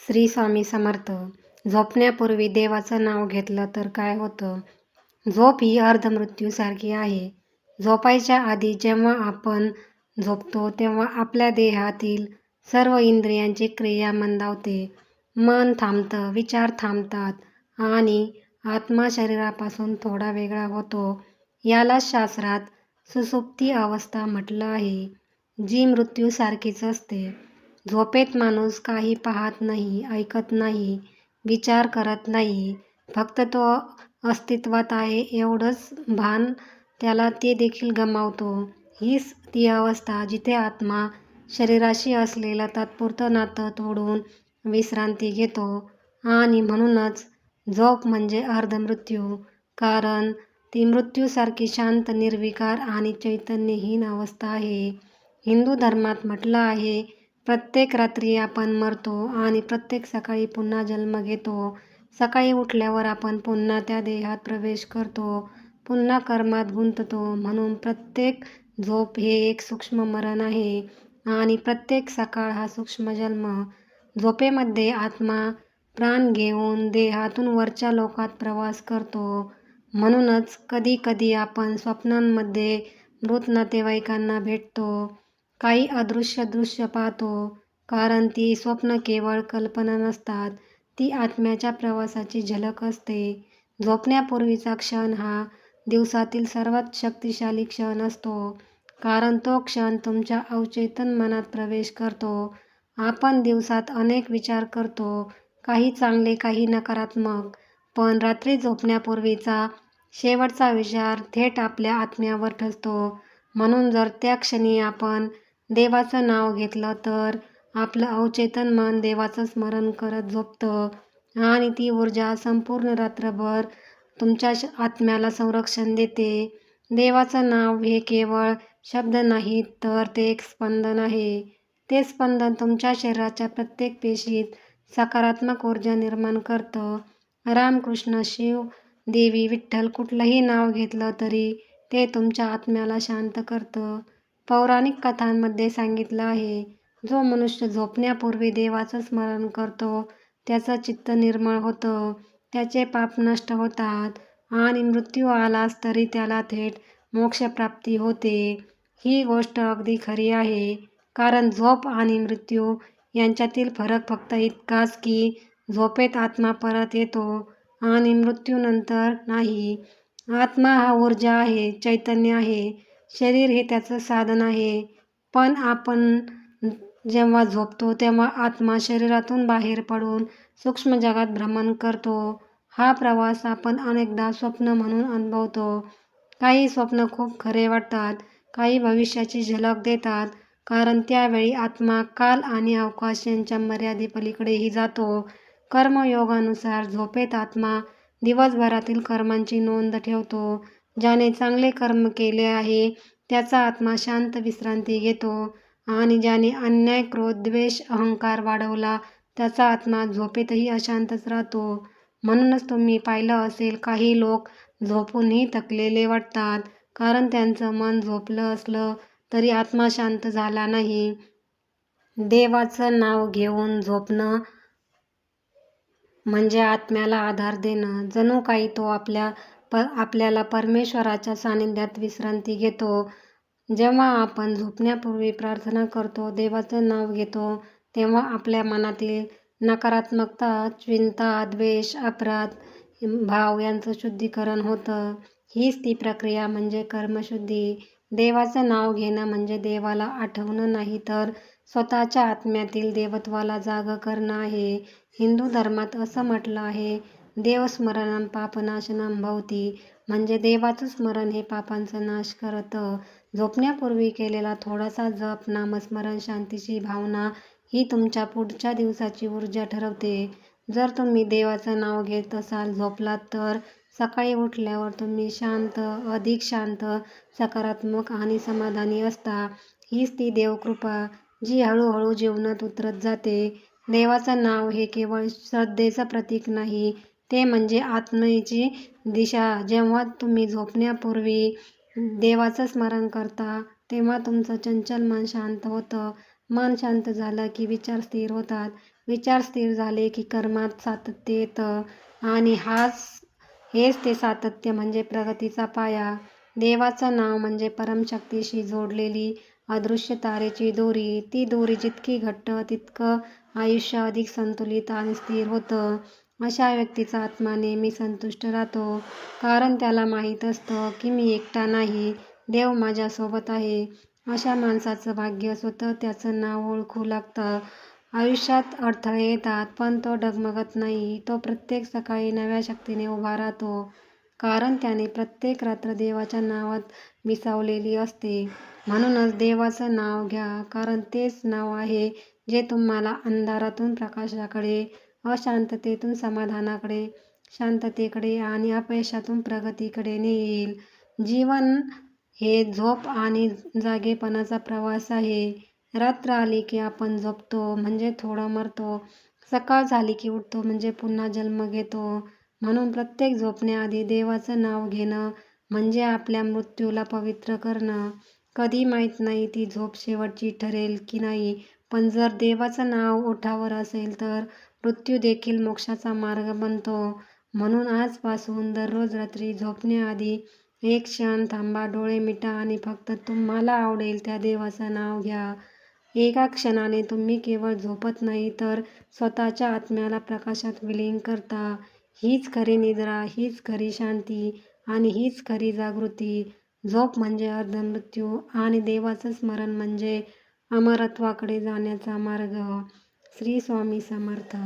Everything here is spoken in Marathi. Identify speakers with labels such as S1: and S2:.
S1: श्री स्वामी समर्थ झोपण्यापूर्वी देवाचं नाव घेतलं तर काय होतं? झोप ही अर्धमृत्यूसारखी आहे. झोपायच्या आधी जेव्हा आपण झोपतो तेव्हा आपल्या देहातील सर्व इंद्रियांची क्रिया मंदावते. मन थांबतं विचार थांबतात आणि आत्मा शरीरापासून थोडा वेगळा होतो. यालाच शास्त्रात सुसुप्ती अवस्था म्हटलं आहे जी मृत्यूसारखीच असते. झोपेत माणूस काही पाहत नाही ऐकत नाही विचार करत नाही. फक्त तो अस्तित्वात आहे एवढंच भान त्याला ते देखील गमावतो. हीच ती अवस्था जिथे आत्मा शरीराशी असलेलं तात्पुरतं नातं तोडून विश्रांती घेतो. आणि म्हणूनच झोप म्हणजे अर्धमृत्यू कारण ती मृत्यूसारखी शांत निर्विकार आणि चैतन्यहीन अवस्था आहे. हिंदू धर्मात म्हटलं आहे प्रत्येक रात्री आपण मरतो आणि प्रत्येक सकाळी पुन्हा जन्म घेतो. सकाळी उठल्यावर आपण पुन्हा त्या देहात प्रवेश करतो. पुन्हा कर्मात गुंततो. म्हणून प्रत्येक झोप हे एक सूक्ष्म मरण आहे आणि प्रत्येक सकाळ हा सूक्ष्म जन्म. झोपेमध्ये आत्मा प्राण घेऊन देहातून वरच्या लोकात प्रवास करतो. म्हणूनच कधी कधी आपण स्वप्नांमध्ये मृत नातेवाईकांना भेटतो. काही अदृश्य दृश्य पाहतो. कारण ती स्वप्न केवळ कल्पना नसतात. ती आत्म्याच्या प्रवासाची झलक असते. झोपण्यापूर्वीचा क्षण हा दिवसातील सर्वात शक्तिशाली क्षण असतो. कारण तो क्षण तुमच्या अवचेतन मनात प्रवेश करतो. आपण दिवसात अनेक विचार करतो. काही चांगले काही नकारात्मक. पण रात्री झोपण्यापूर्वीचा शेवटचा विचार थेट आपल्या आत्म्यावर ठसतो. म्हणून जर त्या क्षणी आपण देवाचं नाव घेतलं तर आपलं अवचेतन मन देवाचं स्मरण करत झोपतं. आणि ती ऊर्जा संपूर्ण रात्रभर तुमच्या आत्म्याला संरक्षण देते. देवाचं नाव हे केवळ शब्द नाहीत तर ते एक स्पंदन आहे. ते स्पंदन तुमच्या शरीराच्या प्रत्येक पेशीत सकारात्मक ऊर्जा निर्माण करतं. रामकृष्ण शिव देवी विठ्ठल कुठलंही नाव घेतलं तरी ते तुमच्या आत्म्याला शांत करतं. पौराणिक कथांमध्ये सांगितलं आहे. जो मनुष्य झोपण्यापूर्वी देवाचं स्मरण करतो त्याचं चित्त निर्मळ होतं त्याचे पाप नष्ट होतात आणि मृत्यू आलाच तरी त्याला थेट मोक्षप्राप्ती होते. ही गोष्ट अगदी खरी आहे. कारण झोप आणि मृत्यू यांच्यातील फरक फक्त इतकाच की झोपेत आत्मा परत येतो आणि मृत्यूनंतर नाही. आत्मा हा ऊर्जा आहे चैतन्य आहे. शरीर हे त्याचं साधन आहे. पण आपण जेव्हा झोपतो तेव्हा आत्मा शरीरातून बाहेर पडून सूक्ष्म जगात भ्रमण करतो. हा प्रवास आपण अनेकदा स्वप्न म्हणून अनुभवतो. काही स्वप्न खूप खरे वाटतात काही भविष्याची झलक देतात. कारण त्यावेळी आत्मा काल आणि अवकाश यांच्या मर्यादेपलीकडेही जातो. कर्मयोगानुसार झोपेत आत्मा दिवसभरातील कर्मांची नोंद ठेवतो. ज्याने चांगले कर्म केले आहे त्याचा आत्मा शांत विश्रांती घेतो. आणि ज्याने अन्याय क्रोध द्वेष अहंकार वाढवला त्याचा आत्मा झोपेतही अशांतच राहतो. म्हणूनच तुम्ही पाहिलं असेल काही लोक झोपूनही थकलेले वाटतात. कारण त्यांचं मन झोपलं असलं तरी आत्मा शांत झाला नाही. देवाचं नाव घेऊन झोपणं म्हणजे आत्म्याला आधार देणं. जणू काही तो आपल्या प आपल्याला परमेश्वराच्या सानिध्यात विश्रांती घेतो. जेव्हा आपण झोपण्यापूर्वी प्रार्थना करतो देवाचं नाव घेतो तेव्हा आपल्या मनातील नकारात्मकता चिंता द्वेष अपराध भाव यांचं शुद्धीकरण होतं. हीच ती प्रक्रिया म्हणजे कर्मशुद्धी. देवाचं नाव घेणं म्हणजे देवाला आठवणं नाही तर स्वतःच्या आत्म्यातील देवत्वाला जागं करणं आहे. हिंदू धर्मात असं म्हटलं आहे देवस्मरणान पापनाशनं भवती. म्हणजे देवाचं स्मरण हे पापांचा नाश करतं. झोपण्यापूर्वी केलेला थोडासा जप नामस्मरण शांतीची भावना ही तुमच्या पुढच्या दिवसाची ऊर्जा ठरवते. जर तुम्ही देवाचं नाव घेत असाल झोपलात तर सकाळी उठल्यावर तुम्ही शांत अधिक शांत सकारात्मक आणि समाधानी असता. हीच ती देवकृपा जी हळूहळू जीवनात उतरत जाते. देवाचं नाव हे केवळ श्रद्धेचं प्रतीक नाही ते म्हणजे आत्म्याची दिशा. जेव्हा तुम्ही झोपण्यापूर्वी देवाचं स्मरण करता तेव्हा तुमचं चंचल मन शांत होतं. मन शांत झालं की विचार स्थिर होतात. विचार स्थिर झाले की कर्मात सातत्य येतं. आणि हाच हेच ते सातत्य म्हणजे प्रगतीचा पाया. देवाचं नाव म्हणजे परमशक्तीशी जोडलेली अदृश्य तारेची दोरी. ती दोरी जितकी घट्ट तितकं आयुष्य अधिक संतुलित आणि स्थिर होतं. अशा व्यक्तीचा आत्मा नेहमी संतुष्ट राहतो. कारण त्याला माहीत असतं की मी एकटा नाही देव माझ्यासोबत आहे. अशा माणसाचं भाग्य स्वतः त्याचं नाव ओळखू लागतं. आयुष्यात अडथळे येतात पण तो डगमगत नाही. तो प्रत्येक सकाळी नव्या शक्तीने उभा राहतो. कारण त्याने प्रत्येक रात्र देवाच्या नावात विसावलेली असते. म्हणूनच देवाचं नाव घ्या कारण तेच नाव आहे जे तुम्हाला अंधारातून प्रकाशाकडे अशांततेतून समाधानाकडे शांततेकडे आणि अपयशातून प्रगतीकडे नेईल. जीवन हे झोप आणि जागेपणाचा प्रवास आहे. रात्र आली की आपण झोपतो म्हणजे थोडं मरतो. सकाळ झाली की उठतो म्हणजे पुन्हा जन्म घेतो. म्हणून प्रत्येक झोपण्याआधी देवाचं नाव घेणं म्हणजे आपल्या मृत्यूला पवित्र करणं. कधी माहीत नाही ती झोप शेवटची ठरेल की नाही पण जर देवाचं नाव ओठावर असेल तर मृत्यू देखील मोक्षाचा मार्ग बनतो. म्हणून आजपासून दररोज रात्री झोपण्याआधी एक क्षण थांबा डोळे मिटा आणि फक्त तुम्हाला आवडेल त्या देवाचं नाव घ्या. एका क्षणाने तुम्ही केवळ झोपत नाही तर स्वतःच्या आत्म्याला प्रकाशात विलीन करता. हीच खरी निद्रा हीच खरी शांती आणि हीच खरी जागृती. झोप म्हणजे अर्धमृत्यू आणि देवाचं स्मरण म्हणजे अमरत्वाकडे जाण्याचा मार्ग. श्री स्वामी समर्थ.